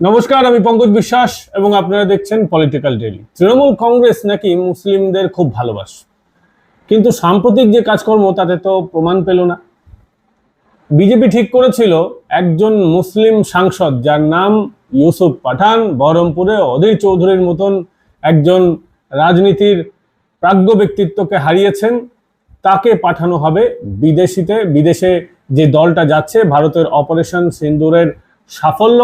নমস্কার, আমি পঙ্কজ বিশ্বাস এবং আপনারা দেখছেন পলিটিক্যাল ডেলি তৃণমূল কংগ্রেস নাকি মুসলিমদের খুব ভালোবাসে। কিন্তু সাম্প্রতিক যে কাজকর্ম, তাতে তো প্রমাণ পেল না। বিজেপি ঠিক করেছিল একজন মুসলিম সাংসদ, যার নাম ইউসুফ পাঠান, বহরমপুরে অধীর চৌধুরীর মতন একজন রাজনীতির প্রাজ্ঞ ব্যক্তিত্বকে হারিয়েছেন। তাকে পাঠানো হবে বিদেশিতে। বিদেশে যে দলটা যাচ্ছে, ভারতের অপারেশন সিন্দুরের সাফল্য।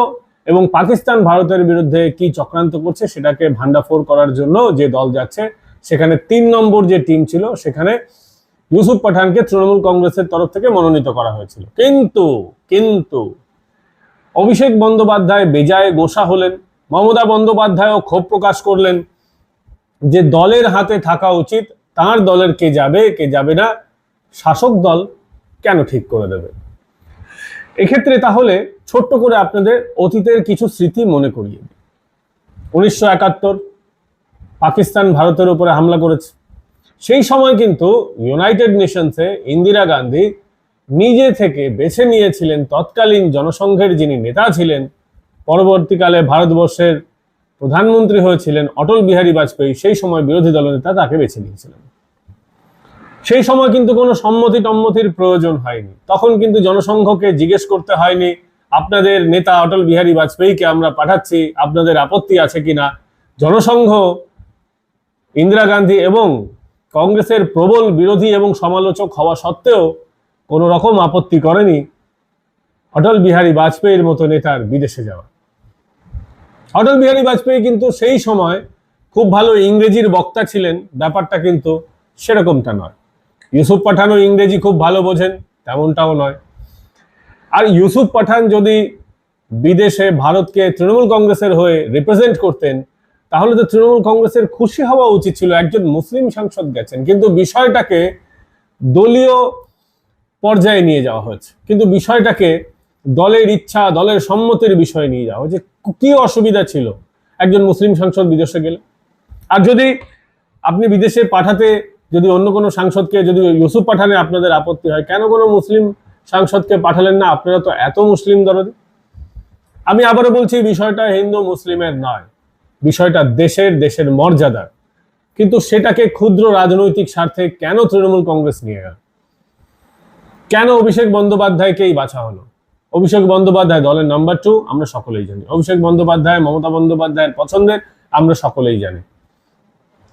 এবং পাকিস্তান ভারতের বিরুদ্ধে কি চক্রান্ত করছে সেটাকে ভান্ডাফোর করার জন্য যে দল যাচ্ছে, সেখানে তিন নম্বর যে টিম ছিল, সেখানে ইউসুফ পাঠানকে তৃণমূল কংগ্রেসের তরফ থেকে মনোনীত করা হয়েছিল। কিন্তু কিন্তু অভিষেক বন্দ্যোপাধ্যায়, বেজায় গোসা হলেন, মমতা বন্দ্যোপাধ্যায়ও ক্ষোভ প্রকাশ করলেন যে দলের হাতে থাকা উচিত, তার দলের কে যাবে কে যাবে না, শাসক দল কেন ঠিক করে দেবে? এক্ষেত্রে তাহলে ছোট্ট করে আপনাদের অতীতের কিছু স্মৃতি মনে করিয়ে দিই। উনিশশো একাত্তর, পাকিস্তান ভারতের উপরে হামলা করেছে। সেই সময় কিন্তু ইউনাইটেড নেশনসে ইন্দিরা গান্ধী নিজে থেকে বেছে নিয়েছিলেন তৎকালীন জনসংঘের যিনি নেতা ছিলেন, পরবর্তীকালে ভারতবর্ষের প্রধানমন্ত্রী হয়েছিলেন অটল বিহারী বাজপেয়ী, সেই সময় বিরোধী দলনেতা তাকে বেছে নিয়েছিলেন। সেই সময় কিন্তু কোনো সম্মতি টম্মতির প্রয়োজন হয়নি। তখন কিন্তু জনসংঘকে জিজ্ঞেস করতে হয়নি আপনাদের নেতা অটল বিহারী বাজপেয়ীকে আমরা পাঠাচ্ছি। আপনাদের আপত্তি আছে কিনা? জনসংঘ, ইন্দিরা গান্ধী এবং কংগ্রেসের প্রবল বিরোধী এবং সমালোচক হওয়া সত্ত্বেও কোনো রকম আপত্তি করেনি অটল বিহারী বাজপেয়ীর মতো নেতার বিদেশে যাওয়া। অটল বিহারী বাজপেয়ী কিন্তু সেই সময় খুব ভালো ইংরেজির বক্তা ছিলেন। ব্যাপারটা কিন্তু সেরকমটা নয়। ইউসুফ পাঠানও ইংরেজি খুব ভালো বোঝেন, তেমনটাও নয়। আর ইউসুফ পাঠান যদি বিদেশে ভারতকে তৃণমূল কংগ্রেসের হয়ে রিপ্রেজেন্ট করতেন, তাহলে তো তৃণমূল কংগ্রেসের খুশি হওয়া উচিত ছিল। একজন মুসলিম সাংসদ গেছেন, কিন্তু বিষয়টাকে দলীয় পর্যায়ে নিয়ে যাওয়া হয়েছে। কিন্তু বিষয়টাকে দলের ইচ্ছা, দলের সম্মতির বিষয়ে নিয়ে যাওয়া হয়েছে। কি অসুবিধা ছিল একজন মুসলিম সাংসদ বিদেশে গেলে? আর যদি আপনি বিদেশে পাঠাতে, যদি অন্য কোনো সাংসদকে, যদি ইউসুফ পাঠানে আপনাদের আপত্তি হয়, কেন কোনো মুসলিম সাংসদকে পাঠালেন না, আপনারা তো এত মুসলিম দরদি। আমি আবারও বলছি, বিষয়টা হিন্দু মুসলিমের নয়, বিষয়টা দেশের দেশের মর্যাদার। কিন্তু সেটাকে ক্ষুদ্র রাজনৈতিক স্বার্থে কেন তৃণমূল কংগ্রেস নিয়ে গেল? কেন অভিষেক বন্দ্যোপাধ্যায়কেই বাছা হলো? অভিষেক বন্দ্যোপাধ্যায় দলের নাম্বার টু আমরা সকলেই জানি। অভিষেক বন্দ্যোপাধ্যায়, মমতা বন্দ্যোপাধ্যায়ের পছন্দের, আমরা সকলেই জানি।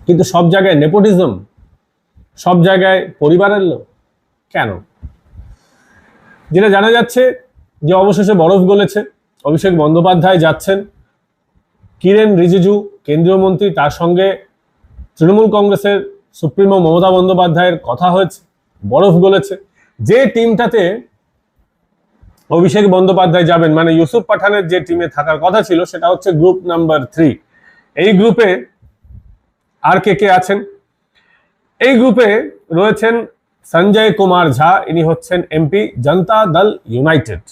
কিন্তু সব জায়গায় নেপোটিজম সব জায়গায় পরিবারের লোক, কেন? যেটা জানা যাচ্ছে যে অবশেষে বরফ গলেছে। অভিষেক বন্দ্যোপাধ্যায় যাচ্ছেন। কিরেন রিজিজু, কেন্দ্রীয় মন্ত্রী, তার সঙ্গে তৃণমূল কংগ্রেসের সুপ্রিমো মমতা বন্দ্যোপাধ্যায়ের কথা হয়েছে। বরফ গলেছে। যে টিমটাতে অভিষেক বন্দ্যোপাধ্যায় যাবেন মানে ইউসুফ পাঠানের যে টিমে থাকার কথা ছিল, সেটা হচ্ছে গ্রুপ নাম্বার থ্রি। এই গ্রুপে আর কে কে আছেন? এই গ্রুপে রয়েছেন সঞ্জয় কুমার ঝা, ইনি হচ্ছেন এমপি, জনতা দল ইউনাইটেড।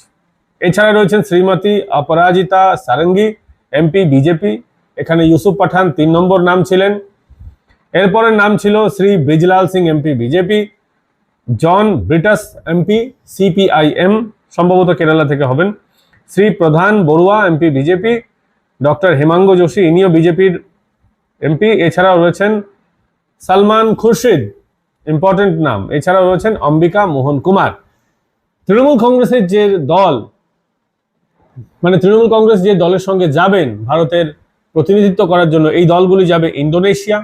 এছাড়া রয়েছেন শ্রীমতী অপরাজিতা সারঙ্গী, এমপি, বিজেপি। এখানে ইউসুফ পাঠান তিন নম্বর নাম ছিলেন। এরপরের নাম ছিল Shri Brijlal Singh, MP, BJP. John Brittas, MP, CPIM, সম্ভবত কেরালা থেকে হবেন। Shri Pradhan Baruah, MP, BJP. Doctor Hemang Joshi, ইনিও বিজেপির এমপি। এছাড়াও রয়েছেন সালমান খুরশিদ ইম্পর্টেন্ট নাম। এছাড়াও রয়েছেন অম্বিকা মোহন কুমার। তৃণমূল কংগ্রেসের যে দল মানে তৃণমূল কংগ্রেস যে দলের সঙ্গে যাবেন ভারতের প্রতিনিধিত্ব করার জন্য, এই দলগুলি যাবে Indonesia,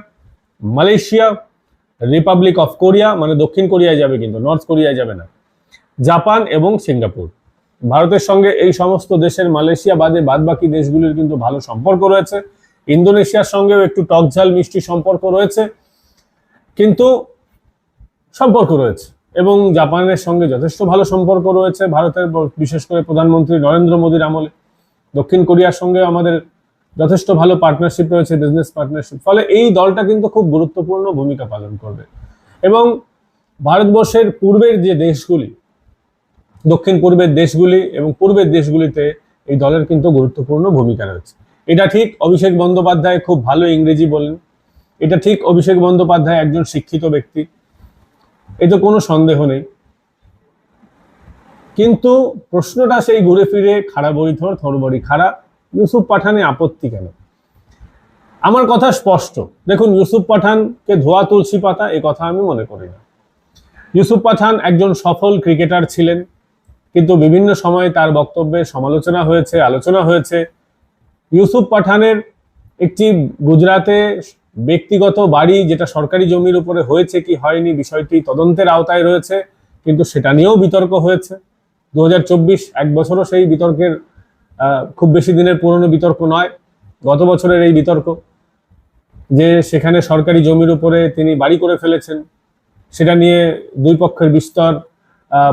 Malaysia republic of Korea মানে দক্ষিণ কোরিয়ায় যাবে কিন্তু নর্থ কোরিয়ায় যাবে না। জাপান এবং সিঙ্গাপুর। ভারতের সঙ্গে এই সমস্ত দেশের মালয়েশিয়া বাদে বাদবাকি দেশগুলির কিন্তু ভালো সম্পর্ক রয়েছে। ইন্দোনেশিয়ার সঙ্গেও একটু টকঝাল মিষ্টি সম্পর্ক রয়েছে। কিন্তু সম্পর্ক রয়েছে। এবং জাপানের সঙ্গে যথেষ্ট ভালো সম্পর্ক রয়েছে। ভারতের বিশেষ করে প্রধানমন্ত্রী নরেন্দ্র মোদীর আমলে। দক্ষিণ কোরিয়ার সঙ্গে আমাদের যথেষ্ট ভালো পার্টনারশিপ রয়েছে বিজনেস পার্টনারশিপ ফলে এই দলটা কিন্তু খুব গুরুত্বপূর্ণ ভূমিকা পালন করবে। এবং ভারতবর্ষের পূর্বের যে দেশগুলি, দক্ষিণ পূর্বের দেশগুলি এবং পূর্বের দেশগুলিতে এই দলের কিন্তু গুরুত্বপূর্ণ ভূমিকা রয়েছে। এটা ঠিক অভিষেক বন্দ্যোপাধ্যায় খুব ভালো ইংরেজি বলেন। এটা ঠিক অভিষেক বন্দ্যোপাধ্যায় একজন শিক্ষিত ব্যক্তি। এতে কোনো সন্দেহ নেই। কিন্তু প্রশ্নটা সেই ঘুরে ফিরে, খাড়া বই থর থর বড়ি খাড়া, ইউসুফ পাঠানে আপত্তি কেন? আমার কথা স্পষ্ট। দেখুন, ইউসুফ পাঠানকে ধোয়া তুলসী পাতা, এ কথা আমি মনে করি না। ইউসুফ পাঠান একজন সফল ক্রিকেটার ছিলেন, কিন্তু বিভিন্ন সময়ে তার বক্তব্যে সমালোচনা হয়েছে, আলোচনা হয়েছে। ইউসুফ পাঠানের একটি গুজরাতে ব্যক্তিগত বাড়ি যেটা সরকারি জমির উপরে হয়েছে কি হয়নি, বিষয়টি তদন্তের আওতায় রয়েছে, কিন্তু সেটা নিয়েও বিতর্ক হয়েছে। দু এক বছরও সেই বিতর্কের খুব বেশি দিনের পুরনো বিতর্ক নয়, গত বছরের এই বিতর্ক, যে সেখানে সরকারি জমির উপরে তিনি বাড়ি করে ফেলেছেন। সেটা নিয়ে দুই পক্ষের বিস্তর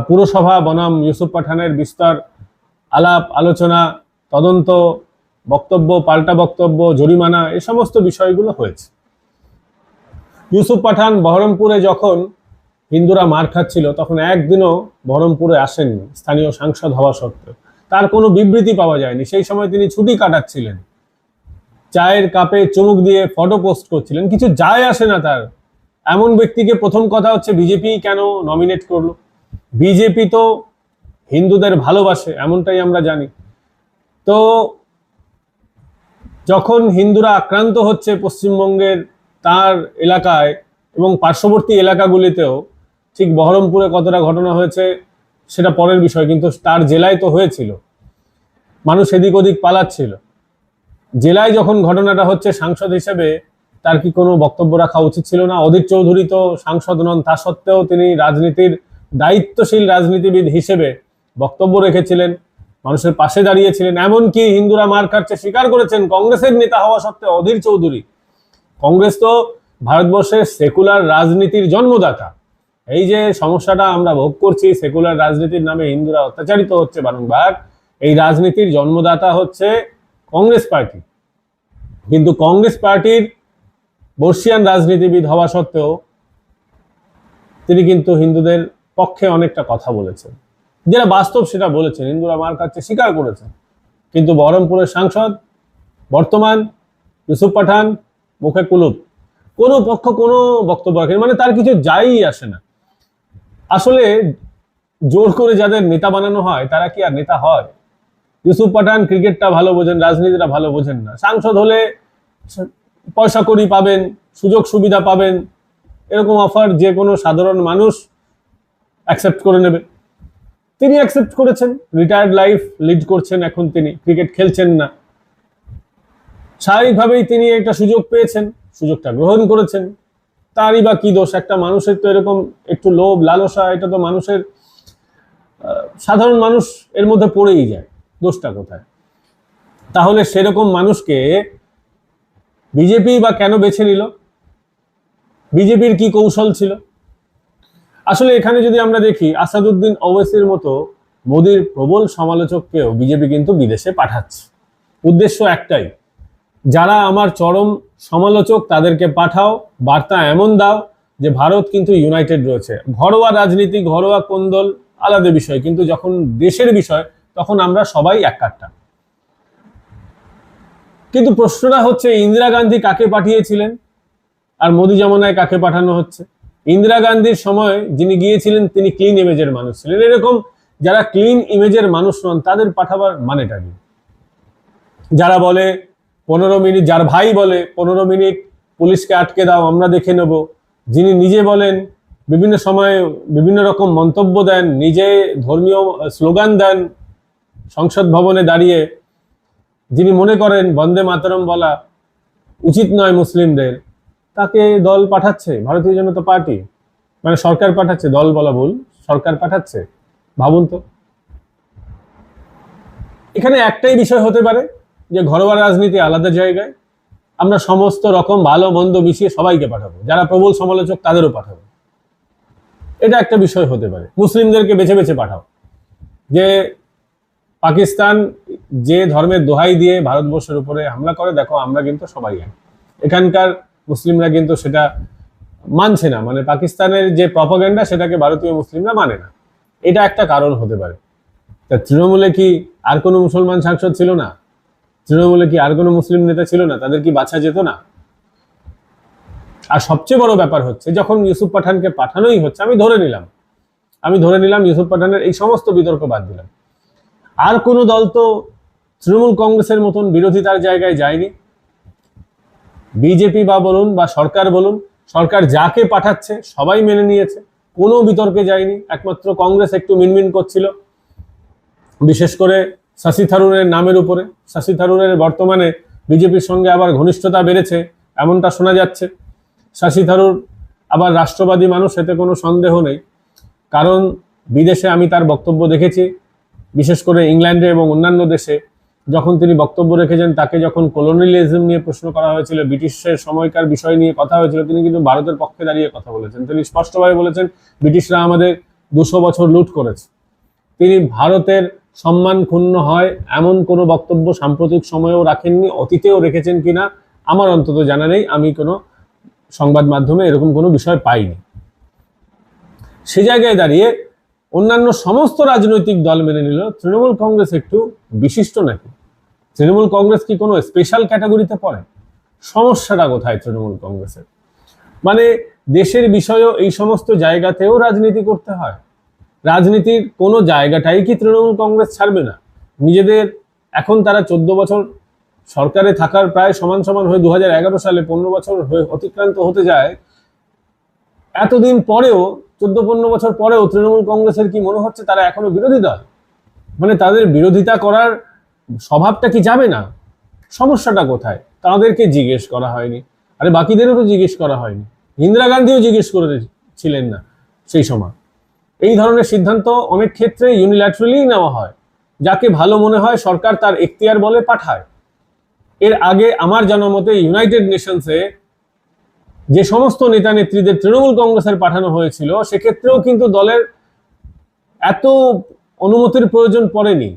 পুরসভা, বনাম, ইউসুফ পাঠানের বিস্তর আলাপ, আলোচনা, তদন্ত বক্তব্য, পাল্টা বক্তব্য, জরিমানা এই সমস্ত বিষয়গুলো হয়েছে। ইউসুফ পাঠান বহরমপুরে যখন হিন্দুরা মার খাচ্ছিল, তখন একদিনও বহরমপুরে আসেননি, স্থানীয় সাংসদ হওয়া সত্ত্বেও। তার কোনো বিবৃতি পাওয়া যায়নি। সেই সময় তিনি ছুটি কাটাচ্ছিলেন। চায়ের কাপে চুমুক দিয়ে ফটো পোস্ট করছিলেন। কিছু যায় আসে না তার। এমন ব্যক্তিকে প্রথম কথা হচ্ছে বিজেপি কেন নমিনেট করল? বিজেপি তো হিন্দুদের ভালোবাসে, এমনটাই আমরা জানি। তো যখন হিন্দুরা আক্রান্ত হচ্ছে পশ্চিমবঙ্গের তার এলাকায় এবং পার্শ্ববর্তী এলাকাগুলিতেও, ঠিক বহরমপুরে কতটা ঘটনা হয়েছে সেটা পরের বিষয়, কিন্তু তার জেলায় তো হয়েছিল। মানুষ এদিক ওদিক পালাচ্ছিল। জেলায় যখন ঘটনাটা হচ্ছে, সাংসদ হিসেবে তার কি কোনো বক্তব্য রাখা উচিত ছিল না? অধীর চৌধুরী তো সাংসদ নন, তা সত্ত্বেও তিনি রাজনীতির দায়িত্বশীল রাজনীতিবিদ হিসেবে বক্তব্য রেখেছিলেন। মানুষের পাশে দাঁড়িয়েছিলেন। এমনকি হিন্দুরা মার খাচ্ছে স্বীকার করেছেন, কংগ্রেসের নেতা হওয়া সত্ত্বেও অধীর চৌধুরী। কংগ্রেস তো ভারতবর্ষের সেকুলার রাজনীতির জন্মদাতা। এই যে সমস্যাটা আমরা ভোগ করছি, সেকুলার রাজনীতির নামে হিন্দুরা অত্যাচারিত হচ্ছে বারংবার, এই রাজনীতির জন্মদাতা হচ্ছে কংগ্রেস পার্টি। কিন্তু কংগ্রেস পার্টির বর্ষিয়ান রাজনীতিবিদ হওয়া সত্ত্বেও তিনি কিন্তু হিন্দুদের পক্ষে অনেকটা কথা বলেছেন। যেটা বাস্তব সেটা বলেছেন। হিন্দুরা মার কাছে স্বীকার করেছেন। কিন্তু বহরমপুরের সাংসদ, বর্তমান ইউসুফ পাঠান, মুখে কুলুপ। কোনো পক্ষ, কোনো বক্তব্য রাখেন। মানে তার কিছু যাই আসে না। আসলে জোর করে যাদের নেতা বানানো হয়, তারা কি আর নেতা হয়? ইউসুফ পাঠান ক্রিকেটটা ভালো বোঝেন, রাজনীতিটা ভালো বোঝেন না। সাংসদ হলে পয়সা করি পাবেন, সুযোগ সুবিধা পাবেন। এরকম অফার যে কোনো সাধারণ মানুষ অ্যাকসেপ্ট করে নেবে। তিনি অ্যাকসেপ্ট করেছেন রিটায়ার্ড লাইফ লিড করছেন এখন তিনি ক্রিকেট খেলছেন না। স্বাভাবিকভাবেই তিনি একটা সুযোগ পেয়েছেন, সুযোগটা গ্রহণ করেছেন। তারই বা কি দোষ? একটা মানুষের তো এরকম একটু লোভ, লালসা, এটা তো মানুষের সাধারণ মানুষ এর মধ্যে পড়েই যায়। দোষটা কোথায়? তাহলে সেরকম মানুষকে বিজেপি বা কেন বেছে নিল? বিজেপির কি কৌশল ছিল? আসলে এখানে যদি আমরা দেখি, আসাদুদ্দিন ওওয়াইসির মতো মোদির প্রবল সমালোচককেও বিজেপি কিন্তু বিদেশে পাঠাচ্ছে। উদ্দেশ্য একটাই, যারা আমার চরম সমালোচক তাদেরকে পাঠাও, বার্তা এমন দাও যে ভারত কিন্তু ইউনাইটেড রয়েছে। ঘরোয়া রাজনীতি, ঘরোয়া কোন্দল, আলাদা বিষয়, কিন্তু যখন দেশের বিষয়, তখন আমরা সবাই এক কাট্টা। কিন্তু প্রশ্নটা হচ্ছে, ইন্দিরা গান্ধী কাকে পাঠিয়েছিলেন? আর মোদি জামানায় কাকে পাঠানো হচ্ছে? ইন্দিরা গান্ধীর সময় যিনি গিয়েছিলেন, তিনি ক্লিন ইমেজের মানুষ ছিলেন। এরকম যারা ক্লিন ইমেজের মানুষ নন, তাদের পাঠাবার মানেটা কি? যারা বলে, পনেরো মিনিট, যার ভাই বলে, পনেরো মিনিট পুলিশকে আটকে দাও, আমরা দেখে নেব। যিনি নিজে বলেন, বিভিন্ন সময়ে বিভিন্ন রকম মন্তব্য দেন, নিজে ধর্মীয় স্লোগান দেন, সংসদ ভবনে দাঁড়িয়ে। যিনি মনে করেন, বন্দে মাতরম বলা উচিত নয় মুসলিমদের। তাকে দল পাঠাচ্ছে, ভারতীয় জনতা পার্টি। মানে সরকার পাঠাচ্ছে, দল বলা ভুল, সরকার পাঠাচ্ছে। ভাবুন তো। এখানে একটাই বিষয় হতে পারে যে ঘরোয়া রাজনীতি আলাদা জায়গায়। আমরা সমস্ত রকম ভালো মন্দ মিশিয়ে সবাইকে পাঠাবো। যারা প্রবল সমালোচক, তাদেরও পাঠাবো। এটা একটা বিষয় হতে পারে। মুসলিমদেরকে বেছে বেছে পাঠাও। যে পাকিস্তান যে ধর্মের দোহাই দিয়ে ভারতবর্ষের উপরে হামলা করে, দেখো আমরা কিন্তু সবাই এখানকার মুসলিমরা কিন্তু সেটা মানছে না। মানে পাকিস্তানের যে প্রপাগেন্ডা সেটাকে ভারতীয় মুসলিমরা মানে না। এটা একটা কারণ হতে পারে। তা তৃণমূলে কি আর কোনো মুসলমান সাংসদ ছিল না? তৃণমূলে কি আর কোনো মুসলিম নেতা ছিল না? তাদের কি বাছা যেত না? আর সবচেয়ে বড় ব্যাপার হচ্ছে, যখন ইউসুফ পাঠানকে পাঠানোই হচ্ছে, আমি ধরে নিলাম, আমি ধরে নিলাম ইউসুফ পাঠানের এই সমস্ত বিতর্ক বাদ দিলাম। আর কোনো দল তো তৃণমূল কংগ্রেসের মতন বিরোধিতার জায়গায় যায়নি। বিজেপি বা বলুন বা সরকার বলুন, সরকার যাকে পাঠাচ্ছে, সবাই মেনে নিয়েছে। কোনো বিতর্কে যায়নি। একমাত্র কংগ্রেস একটু মিনমিন করছিল। বিশেষ করে শশী থারুরের নামের উপরে। শশী থারুরের বর্তমানে বিজেপির সঙ্গে আবার ঘনিষ্ঠতা বেড়েছে, এমনটা শোনা যাচ্ছে। শশী থারুর আবার রাষ্ট্রবাদী মানুষ, এতে কোনো সন্দেহ নেই। কারণ বিদেশে আমি তার বক্তব্য দেখেছি। বিশেষ করে ইংল্যান্ডে এবং অন্যান্য দেশে যখন তিনি বক্তব্য রেখেছেন, তাকে যখন কলোনিয়ালিজম নিয়ে প্রশ্ন করা হয়েছিল ব্রিটিশের সময়কার বিষয় নিয়ে কথা হয়েছিল, তিনি কিন্তু ভারতের পক্ষে দাঁড়িয়ে কথা বলেছেন। তিনি স্পষ্টভাবে বলেছেন, ব্রিটিশরা আমাদের দুশো বছর লুট করেছে। তিনি ভারতের সম্মান ক্ষুণ্ণ হয়, এমন কোনো বক্তব্য সাম্প্রতিক সময়েও রাখেননি, অতীতেও রেখেছেন কিনা, আমার অন্তত জানা নেই, আমি কোনো সংবাদ মাধ্যমে এরকম কোনো বিষয় পাইনি। সে জায়গায় দাঁড়িয়ে অন্যান্য সমস্ত রাজনৈতিক দল মেনে নিল। তৃণমূল কংগ্রেস একটু বিশিষ্ট নাকি? তৃণমূল কংগ্রেস কি কোনো স্পেশাল ক্যাটাগরিতে পড়ে? সমস্যাটা কোথায় তৃণমূল কংগ্রেসের? মানে দেশের বিষয়েও এই সমস্ত জায়গাতেও রাজনীতি করতে হয়। রাজনীতির কোনো জায়গাটাই কি তৃণমূল কংগ্রেস ছাড়বে না? নিজেদের এখন তারা চোদ্দ বছর সরকারে থাকার প্রায় সমান সমান হয়ে দু হাজার এগারো সালে পনেরো বছর হয়ে অতিক্রান্ত হতে যায়। এতদিন পরেও চোদ্দ পনেরো বছর পরেও তৃণমূল কংগ্রেসের কি মনে হচ্ছে? তারা এখনও বিরোধী দল? মানে তাদের বিরোধিতা করার স্বভাবটা কি যাবে না? সমস্যাটা কোথায়? তাদেরকে জিজ্ঞেস করা হয়নি। আরে বাকিদেরও তো জিজ্ঞেস করা হয়নি। ইন্দিরা গান্ধীও জিজ্ঞেস করেছিলেন না সেই সময়। এই ধরনের সিদ্ধান্ত অনেক ক্ষেত্রে ইউনিল্যাটারালি নেওয়া হয়। যাকে ভালো মনে হয় সরকার তার এখতিয়ার বলে পাঠায়। এর আগে আমার জানামতে ইউনাইটেড নেশনসে যে সমস্ত নেতা নেত্রীদের তৃণমূল কংগ্রেসের পাঠানো হয়েছিল, সেক্ষেত্রেও কিন্তু দলের এত অনুমতির প্রয়োজন পড়েনি।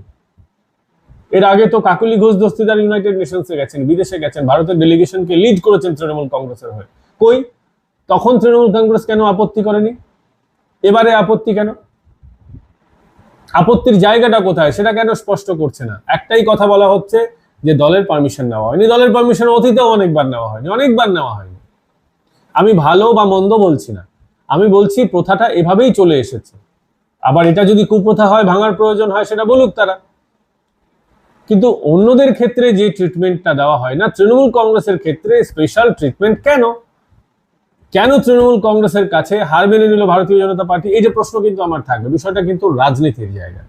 এর আগে তো কাকুলি ঘোষ দস্তিদার ইউনাইটেড নেশনসে গেছেন, বিদেশে গেছেন, ভারতের ডেলিগেশনকে লিড করেছেন তৃণমূল কংগ্রেসের হয়ে। কই? তখন তৃণমূল কংগ্রেস কেন আপত্তি করেনি? এবারে আপত্তি কেন? আপত্তির জায়গাটা কোথায় সেটা কেন স্পষ্ট করছে না? একটাই কথা বলা হচ্ছে যে দলের পারমিশন নেওয়া হয়নি। দলের পারমিশন অতীতেও অনেকবার নেওয়া হয়নি, অনেকবার নেওয়া হয়নি। আমি ভালো বা মন্দ বলছি না। আমি বলছি প্রথাটা এভাবেই চলে এসেছে। আবার এটা যদি কুপ্রথা হয়, ভাঙার প্রয়োজন হয়, সেটা বলুক তারা। কিন্তু অন্যদের ক্ষেত্রে যে ট্রিটমেন্টটা দেওয়া হয় না, তৃণমূল কংগ্রেসের ক্ষেত্রে স্পেশাল ট্রিটমেন্ট কেন? কেন তৃণমূল কংগ্রেসের কাছে হার মেনে নিল ভারতীয় জনতা পার্টি? এই যে প্রশ্ন কিন্তু আমার থাকবে। বিষয়টা কিন্তু রাজনীতির জায়গা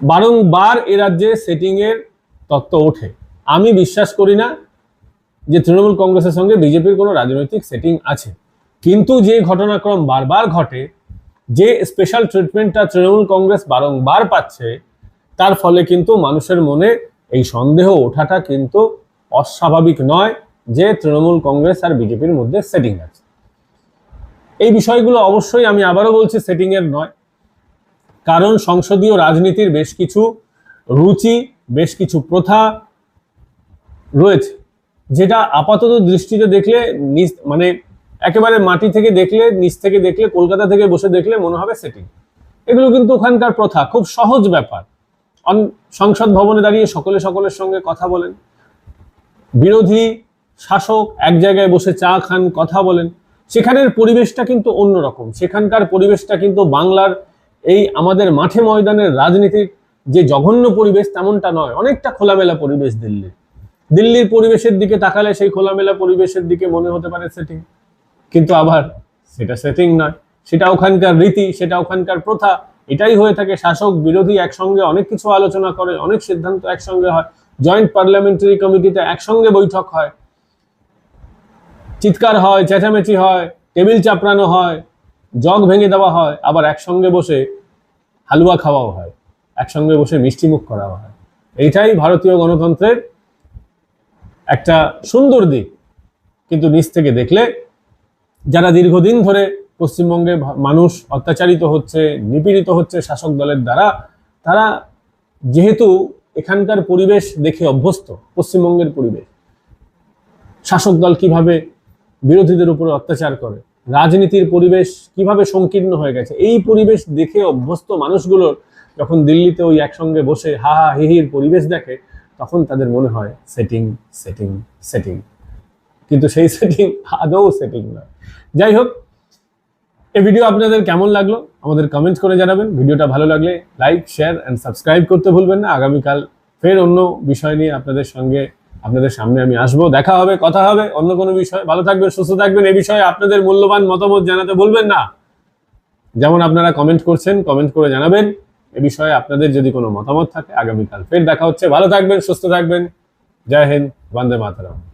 বারংবার এ রাজ্যে সেটিং এর তত্ত্ব ওঠে। আমি বিশ্বাস করি না যে তৃণমূল কংগ্রেসের সঙ্গে বিজেপির কোনো রাজনৈতিক সেটিং আছে। কিন্তু যে ঘটনাক্রম বারবার ঘটে, যে স্পেশাল ট্রিটমেন্টটা তৃণমূল কংগ্রেস বারংবার পাচ্ছে, তার ফলে কিন্তু মানুষের মনে এই সন্দেহ ওঠাটা কিন্তু অস্বাভাবিক নয় যে তৃণমূল কংগ্রেস আর বিজেপির মধ্যে সেটিং আছে। এই বিষয়গুলো অবশ্যই আমি আবারও বলছি সেটিং এর নয়। কারণ সংসদীয় রাজনীতির বেশ কিছু রুচি, বেশ কিছু প্রথা রয়েছে। যেটা আপাতত দৃষ্টিতে দেখলে নিচ মানে একেবারে মাটি থেকে দেখলে, নিচ থেকে দেখলে, কলকাতা থেকে বসে দেখলে মনে হবে সেটিং এগুলো কিন্তু ওখানকার প্রথা, খুব সহজ ব্যাপার। সংসদ ভবনে দাঁড়িয়ে সকলে সকলের সঙ্গে কথা বলেন। বিরোধী শাসক এক জায়গায় বসে চা খান, কথা বলেন। সেখানের পরিবেশটা কিন্তু অন্যরকম। সেখানকার পরিবেশটা কিন্তু বাংলার এই আমাদের মাঠে ময়দানের রাজনীতির যে জঘন্য পরিবেশ তেমনটা নয়। অনেকটা খোলামেলা পরিবেশ দিল্লি দিল্লির পরিবেশের দিকে তাকালে সেই খোলামেলা পরিবেশের দিকে মনে হতে পারে সেটিং কিন্তু আবার সেটা সেটিং নয়। সেটা ওখানকার রীতি, সেটা ওখানকার প্রথা, এটাই হয়ে থাকে শাসক বিরোধী একসঙ্গে অনেক কিছু আলোচনা করে, অনেক সিদ্ধান্ত একসঙ্গে হয় জয়েন্ট পার্লামেন্টারি কমিটিতে একসঙ্গে বৈঠক হয়। চিৎকার হয়, চেঁচামেচি হয়, টেবিল চাপড়ানো হয়, জগ ভেঙে দেওয়া হয়, আবার একসঙ্গে বসে হালুয়া খাওয়াও হয়, একসঙ্গে বসে মিষ্টিমুখ করাও হয়। এইটাই ভারতীয় গণতন্ত্রের একটা সুন্দর দিক। কিন্তু নিচ থেকে দেখলে যারা দীর্ঘদিন ধরে পশ্চিমবঙ্গে মানুষ অত্যাচারিত হচ্ছে, নিপীড়িত হচ্ছে শাসক দলের দ্বারা, তারা যেহেতু এখানকার পরিবেশ দেখে অভ্যস্ত, পশ্চিমবঙ্গের পরিবেশ, শাসক দল কীভাবে বিরোধীদের উপরে অত্যাচার করে, রাজনীতির পরিবেশ কীভাবে সংকীর্ণ হয়ে গেছে, এই পরিবেশ দেখে অভ্যস্ত মানুষগুলোর যখন দিল্লিতে ওই একসঙ্গে বসে হা হা হি হির পরিবেশ দেখে তখন তাদের মনে হয় সেটিং সেটিং সেটিং কিন্তু সেই সেটিং আদৌ সেটিং নয় যাই হোক, এই ভিডিও আপনাদের কেমন লাগল? আমাদের কমেন্ট করে জানাবেন। ভিডিওটা ভালো লাগলে লাইক শেয়ার অ্যান্ড সাবস্ক্রাইব করতে ভুলবেন না। আগামীকাল ফের অন্য বিষয় নিয়ে আপনাদের সঙ্গে, আপনাদের সামনে আমি আসব। দেখা হবে, কথা হবে, অন্য কোনো বিষয়। ভালো থাকবেন, সুস্থ থাকবেন। এই বিষয়ে আপনাদের মূল্যবান মতামত জানাতে বলবেন না। যেমন আপনারা কমেন্ট করছেন কমেন্ট করে জানাবেন। এ বিষয়ে আপনাদের যদি কোনো মতামত থাকে, আগামীকাল ফের দেখা হচ্ছে। ভালো থাকবেন, সুস্থ থাকবেন। জয় হিন্দ, বন্দে মাতরম।